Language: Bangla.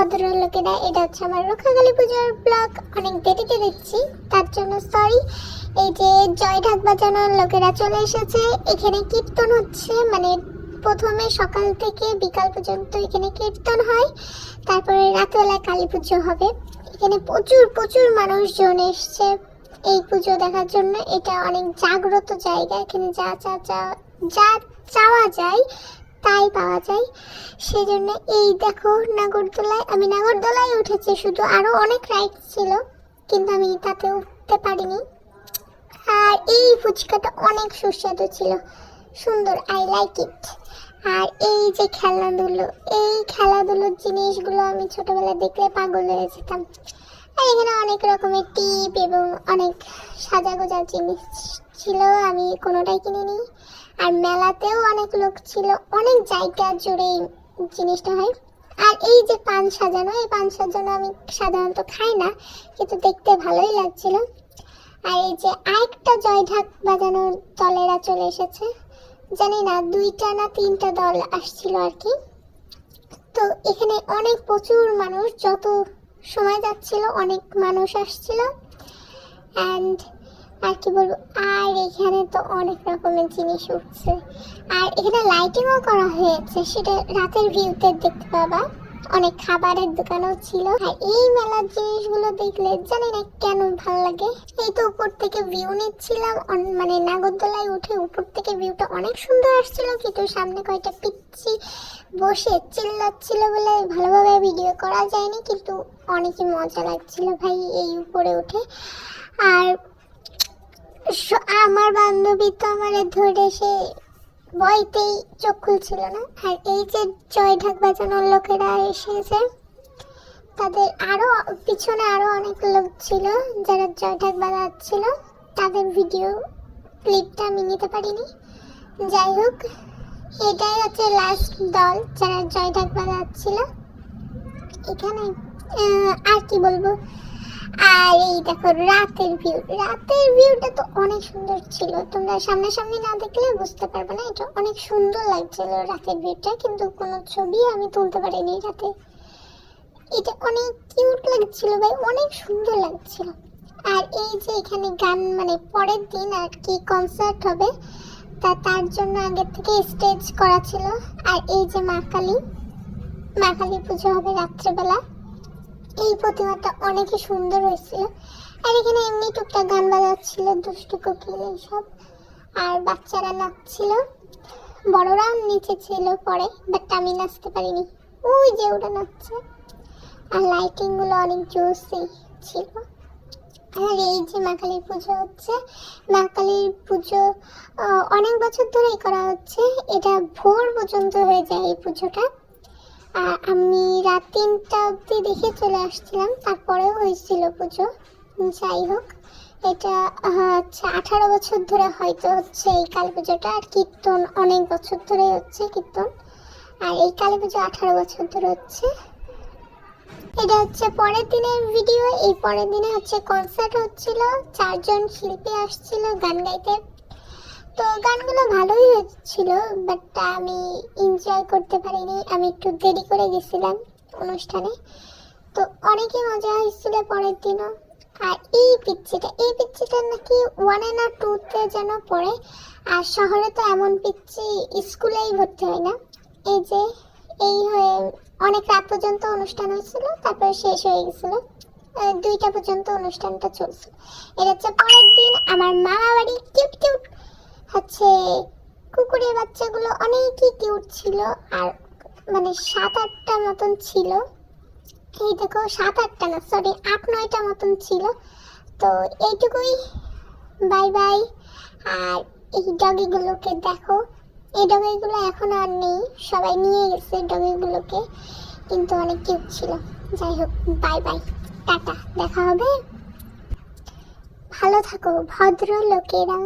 ভদ্রলোকেরা, এটা হচ্ছে আমার রক্ষাকালী পুজোর ব্লগ অনেক দেরিতে দিচ্ছি তার জন্য সরি এই যে জয় ঢাক বাজানোর লোকেরা চলে এসেছে, এখানে কীর্তন হচ্ছে। মানে প্রথমে সকাল থেকে বিকাল পর্যন্ত এখানে কীর্তন হয়, তারপরে রাতবেলায় কালী পুজো হবে। এখানে প্রচুর প্রচুর মানুষজন এসছে এই পুজো দেখার জন্য। এটা অনেক জাগ্রত জায়গা, এখানে যা যা যা যা চাওয়া যায়, তাই পাওয়া যায়। সেই জন্য এই দেখো নাগরদোলায়, আমি নাগরদোলায় উঠেছি, শুধু আরও অনেক রাইড ছিল, কিন্তু আমি তাতে উঠতে পারিনি। আর এই ফুচকাটা অনেক সুস্বাদু ছিল, সুন্দর আই লাইক ইট আর এই যে খেলাধুলো, এই খেলাধুলোর জিনিসগুলো আমি ছোটবেলায় দেখলে পাগল হয়ে যেতাম। আর এখানে অনেক রকমের টিপ এবং অনেক সাজা গোজা জিনিস ছিল, আমি কোনোটাই কিনিনি। আর মেলাতেও অনেক লোক ছিল, অনেক জায়গা জুড়ে জিনিসটা হয়। আর এই যে পান সাজানো, এই পান সাজানো আমি সাধারণত খাই না, কিন্তু দেখতে ভালোই লাগছিল। আর এই যে আরেকটা জয় ঢাক বাজানোর দলেরা চলে এসেছে, জানি না, দুইটা না তিনটা দল আসছিল আর কি। তো এখানে অনেক প্রচুর মানুষ, যত সময় যাচ্ছিল, অনেক মানুষ আসছিল। অ্যান্ড আর কি বলব, আর এখানে তো অনেক রকমের জিনিস উঠছে। আর এখানে লাইটিংও করা হয়েছে, সেটা রাতের ভিউতে দেখতে পাবা। অনেক খাবারের দোকানও ছিল। আর এই মেলার জিনিসগুলো দেখলে জানি না কেন ভালো লাগে। এই তো উপর থেকে ভিউ নিচ্ছিলাম মানে নাগরদোলায় উঠে উপর থেকে ভিউটা অনেক সুন্দর আসছিল, কিন্তু সামনে কয়েকটা পিচ্ছি বসে চিল্লাচ্ছিল বলে ভালোভাবে ভিডিও করা যায়নি, কিন্তু অনেকই মজা লাগছিল ভাই এই উপরে উঠে। আর আমার বান্ধবী তো আমার ধরে সে বইতেই চোখ খুলছিল না। আর এই যে জয় ঢাক বাজানোর লোকেরা এসেছে, তাদের আরও, পিছনে আরও অনেক লোক ছিল যারা জয় ঢাক বাজাচ্ছিল। তাদের ভিডিও ক্লিপটা আমি নিতে পারিনি। যাই হোক, এটাই হচ্ছে লাস্ট দল যারা জয় ঢাক বাজাচ্ছিল। এখানে আর কি বলব? আর এই দেখো, রাতের ভিউ রাতের ভিউটা তো অনেক সুন্দর ছিল। তোমরা সামনাসামনি না দেখলে বুঝতে পারবে না, এটা অনেক সুন্দর লাগছিল রাতের ভিউটা কিন্তু কোনো ছবি আমি তুলতে পারিনি রাতে। এটা অনেক কিউট লাগছিল ভাই, অনেক সুন্দর লাগছিল। আর এই যে এখানে গান মানে পরের দিন আর কি কনসার্ট হবে, তা তার জন্য আগের থেকে স্টেজ করা ছিল। আর এই যে মা কালী মা কালী পুজো হবে রাত্রেবেলা। এই প্রতিমাটা অনেকই সুন্দর হয়েছিল আর এখানে এমনি টুকটাক গান বাজাচ্ছিল, দুষ্টু কোকিল এইসব। আর বাচ্চারা নাচছিল। বড়রাও নিচে ছিল পরে বাট আমি নাচতে পারিনি। ওই যে ওটা নাচছে। আর লাইটিংগুলো অনেক জোসই ছিল। আর এই যে মা কালীর পুজো হচ্ছে, মা কালীর পুজো অনেক বছর ধরেই করা হচ্ছে। এটা ভোর পর্যন্ত হয়ে যায় এই পুজোটা। আমি রাত তিনটা অবধি দেখে চলে আসছিলাম, তারপরেও হয়েছিল পুজো। যাই হোক, এটা হচ্ছে আঠারো বছর ধরে হয়তো হচ্ছে এই কালী পুজোটা, আর কীর্তন অনেক বছর ধরে হচ্ছে কীর্তন। আর এই কালী পুজো আঠারো বছর ধরে হচ্ছে। এটা হচ্ছে পরের দিনের ভিডিও, এই পরের দিনে হচ্ছে কনসার্ট হচ্ছিল, চারজন শিল্পী আসছিল গান গাইতে। তো গানগুলো ভালোই হচ্ছিল বাট আমি এনজয় করতে পারিনি। আমি একটু দেরি করে গেছিলাম অনুষ্ঠানে। তো অনেকই মজা হয়েছিল পরের দিনও। আর এই পিচ্ছিটা এই পিচ্ছিটা নাকি ওয়ানে না টুতে যেন পড়ে। আর শহরে তো এমন পিচ্ছি স্কুলেই ভর্তি হয় না। এই যে, এই হয়ে অনেক রাত পর্যন্ত অনুষ্ঠান হয়েছিল, তারপরে শেষ হয়ে গেছিল। দুইটা পর্যন্ত অনুষ্ঠানটা চলছিল। এটা হচ্ছে পরের দিন, আমার মামা বাড়ি কিউট কিউট হচ্ছে কুকুরের বাচ্চাগুলো অনেকই কিউট ছিল, আর মানে সাত আটটা মতন ছিল। এই দেখো, সাত আটটা না সরি আট, নয়টা মতন ছিল। তো এইটুকুই বাই বাই আর এই ডগিগুলোকে দেখো, এই ডগিগুলো এখন আর নেই, সবাই নিয়ে গেছে ডগিগুলোকে, কিন্তু অনেক কিউট ছিল। যাই হোক বাই বাই টাটা, দেখা হবে। ভালো থাকো ভদ্র লোকেরা